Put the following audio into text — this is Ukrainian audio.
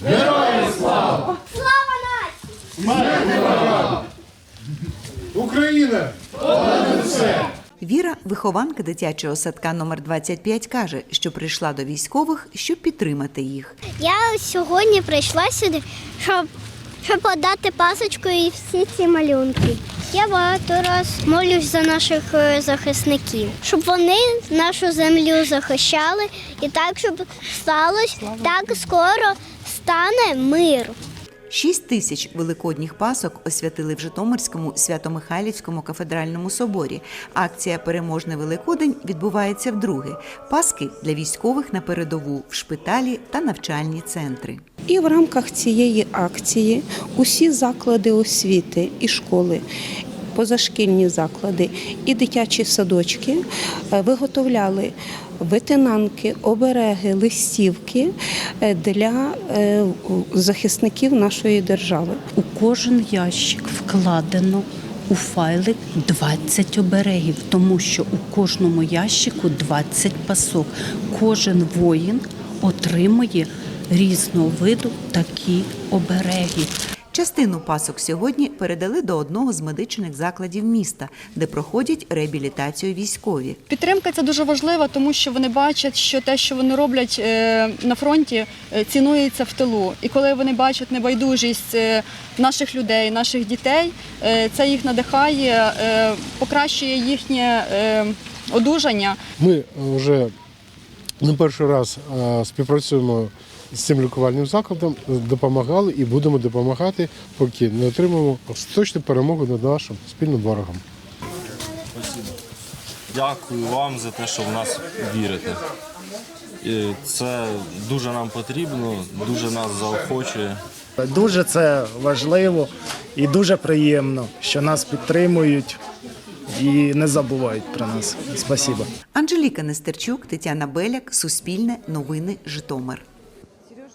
Слава Слава нації! Україна! Віра, вихованка дитячого садка номер 25, каже, що прийшла до військових, щоб підтримати їх. Я сьогодні прийшла сюди, щоб, щоб подати пасочку і всі ці малюнки. Я багато раз молюсь за наших е, захисників, щоб вони нашу землю захищали і так, щоб сталося, так скоро стане мир. Шість тисяч великодніх пасок освятили в Житомирському Свято-Михайлівському кафедральному соборі. Акція Переможний Великодень відбувається вдруге. Паски для військових на передову в шпиталі та навчальні центри. І в рамках цієї акції усі заклади освіти і школи. Позашкільні заклади і дитячі садочки е, виготовляли витинанки, обереги, листівки е, для е, захисників нашої держави. У кожен ящик вкладено у файлик 20 оберегів, тому що у кожному ящику 20 пасок. Кожен воїн отримує різного виду такі обереги. Частину пасок сьогодні передали до одного з медичних закладів міста, де проходять реабілітацію військові. Підтримка це дуже важлива, тому що вони бачать, що те, що вони роблять е, на фронті, е, цінується в тилу. І коли вони бачать небайдужість е, наших людей, наших дітей, це їх надихає, покращує їхнє одужання. Ми вже не перший раз співпрацюємо з цим лікувальним закладом, допомагали і будемо допомагати, поки не отримаємо остаточну перемогу над нашим спільним ворогом. Дякую вам за те, що в нас вірите. Це дуже нам потрібно, дуже нас заохочує. Дуже це важливо і дуже приємно, що нас підтримують і не забувають про нас. Спасибо. Анжеліка Нестерчук, Тетяна Беляк, Суспільне, Новини, Житомир.